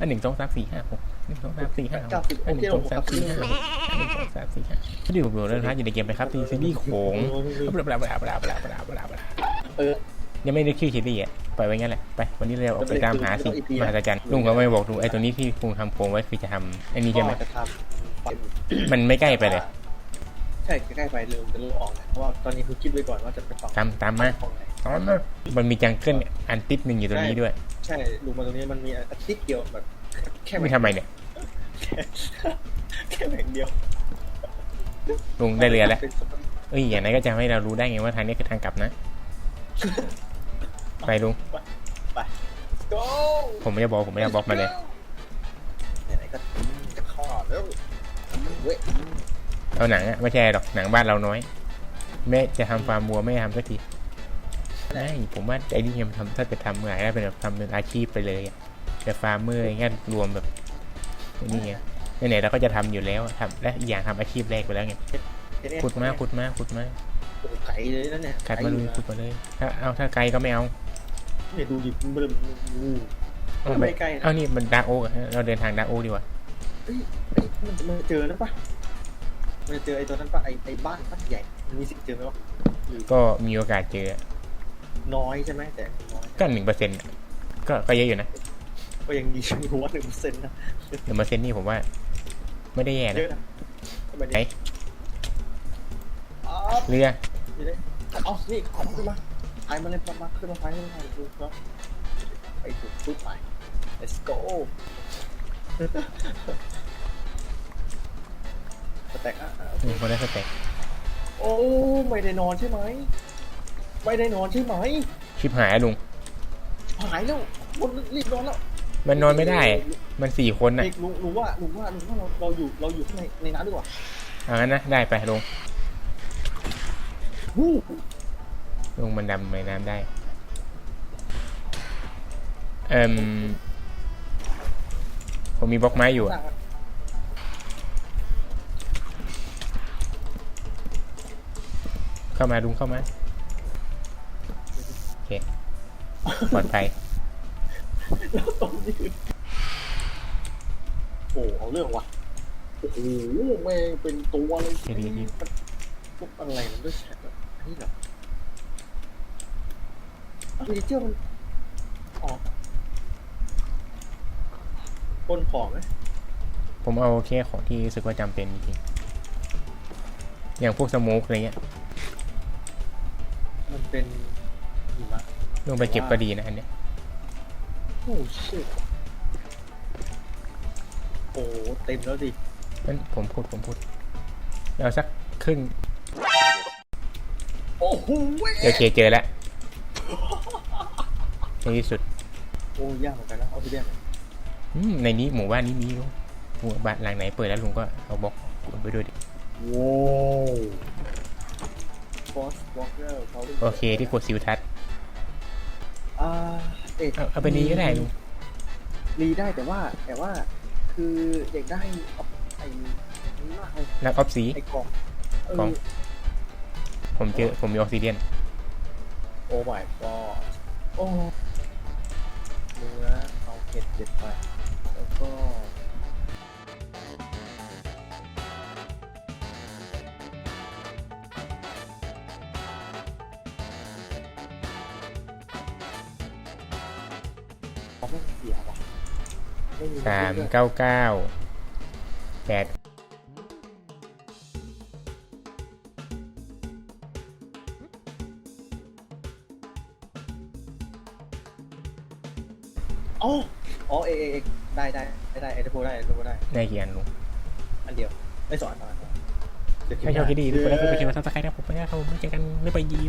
อันหนึ่งสองสามสี่ห้าหกหนึ่งสองสามสี่ห้าหเก้ากสิบอันหนึ่งสองสามสี่ห้าโอหกอันหนึ่งสองสามสี่ห้าที่ดูผมเล่นพาร์ทอยู่ในเกมไปครับที่ซีรีส์โขงบลาบลาบลาบลาบลาบลาบลาบลาเออยังไม่ได้ชื่อซีรีส์อะปล่อยไว้งั้นแหละไปวันนี้เราออกไปตามหาสิ่งไม่ต้อง EP มหัศจรรย์ลุงก็ไม่บอกลุงไอ้ตัวนี้ที่ลุงทำโครงไว้คือจะทำไอ้นี่ใช่ไหมก็จะทำฝันมันไม่ใกล้ไปเลยใช่ใกล้ๆไปเร็วจะเริ่มออกแล้วเพราะว่าตอนนี้คือคิดไว้ก่อนว่าจะไปต่อตามตามมาของไหนตอนนั้นมันมีจังเกิลอันติดหนึ่งอยู่ตรงนี้ด้วย ใช่ดูมาตรงนี้มันมีอาทิตย์เดียวแบบ แค่ไม่ทำไมเนี่ยแค่แบ่งเดียวลุงได้เรือแล้วเป็นสปอนเอ้ยอย่างไรก็จะให้เรารู้ได้ไงว่าทางนี้คือทางกลับนะไปลุง go ผมไม่ได้บอกผมไม่ได้บอกมาเลยไหนๆก็จะคลอดแล้วเว้ยเอาหนังอะไม่ใช่หรอกหนังบ้านเราน้อยแม่จะทำฟาร์มวัวไม่ทำสักที ไม่ผมว่าไอ้นี่มันทำถ้าจะทำเมื่อไหร่ได้เป็นแบบทำเป็นอาชีพไปเลยอะแต่ฟาร์มเมอร์อย่างเงี้ยรวมแบบนี่ไงไหนๆเราก็จะทำอยู่แล้วอะทำและอีกอย่างทำอาชีพแรกไปแล้วไงขุดมาขุดมาขุดมาโอ้โหไก่เลยนั่นเนี่ยกัดมาเลยขุดมาเลยถ้าเอาถ้าไกลก็ไม่เอาเนี่ยดูดิมันเริ่มงูเอาไม่ไปไกลนะเอานี่มันดาร์กโอ๊กอะเราเดินทางดาร์กโอ๊กดีกว่าเอ้ยเอ้ยมันมันเจอแล้วปะมันจะเจอไอ้ตัวนั้นปะไอ้ไอ้บ้านบ้านใหญ่มันมีสิทธิ์เจอไหมวะหรือก็มีโอกาสเจอ น้อยใช่ไหมแต่น้อยก็หนึ่งเปอร์เซ็นต์ก็ก็เยอะอยู่นะก็ยังดีชัวร์หนึ่งเปอร์เซ็นต์นะหนึ่งเปอร์เซ็นต์นี่ผมว่า ไม่ได้แย่เยนะอะนะทำไมไหนเนี่ยอ๋อเรือนี่เลยเอานี่ขอขึ้นมาไอ้มาเลยมาขึ้นมาไฟขึ้นมาดูครับไปถูกปุ๊บไป let's go สแต็กอะอะโอเคหนึ่งคนได้สเต็กโอ้ ไม่ได้นอนใช่ไหม ไม่ได้นอนใช่ไหมชิบหายอะลุง หายแล้วบนรีบนอนแล้วมันนอนไม่ได้ มันสี่คนน่ะเอกลุงลุงว่าลุงว่าลุงว่าเราเราอยู่เราอยู่ข้างในในน้ำดีกว่าเอางั้นนะได้ไปลุงฮู้ลุงมันดำในน้ำได้ เอ่มผมมีบล็อกไม้อยู่อะเข้ามาลุงเข้ามาโอ เคปลอดภัยแล้วตรงนี้คือโอ้เอาเรื่องว่ะโอ้โหแม่งเป็นตัวเลยเดี๋ยวดีดีพวกอะไรมันด้วยแชทแบบอันนี้เหรออ้าวมีเจ้ามันออกปนของไหมผมเอาแค่ของที่รู้สึกว่าจำเป็นจริงๆอย่างพวกสโมกอะไรเงี้ยมันเป็นหิมะ ลงไปเก็บก็ดีนะอันเนี้ยโอ้ชิตโอ้เต็มแล้วดินั่นผมพูดผมพูดเอาสักครึ่งโอ้โหเว้ยโอเคเจอแล้วในที่สุดโอ้ยากเหมือนกันนะเอาไปเรียนอืมในนี้หมู่บ้านนี้มีลุงหมู่บ้านหลังไหนเปิดแล้วลุงก็เอาบล็อกกดไปด้วยดิว้าวฟอสวอล์กเกอร์เขาโอเคที่กดซิลทัศน์ อ่าเอกเอาเอาไปนี้ก็ได้ลุงรีได้แต่ว่า แต่ว่า คืออยากได้เอาไอ้นี่มากเลยนักออฟซีไอ้กล่องเออกล่อง ผมเจอผมมีออกซิเดียนโอ้ my god โอ้เนื้อเอาเผ็ดเด็ดไปแล้วก็ เขาไม่เสียว่ะไม่มีสามด้วยเก้าเก้าแปดอ๋ออ๋อเอเอเอได้ได้ได้ได้เอเดโพได้เอเดโพได้ ได้กี่อันลุงอันเดียว ไม่สอนสอนสอนเดี๋ยวใครชอบคลิปดีทุกคนแล้วก็ไปเชียร์ซับสไครต์นะผมไปนะครับผมไม่เจอกันไม่ไปยี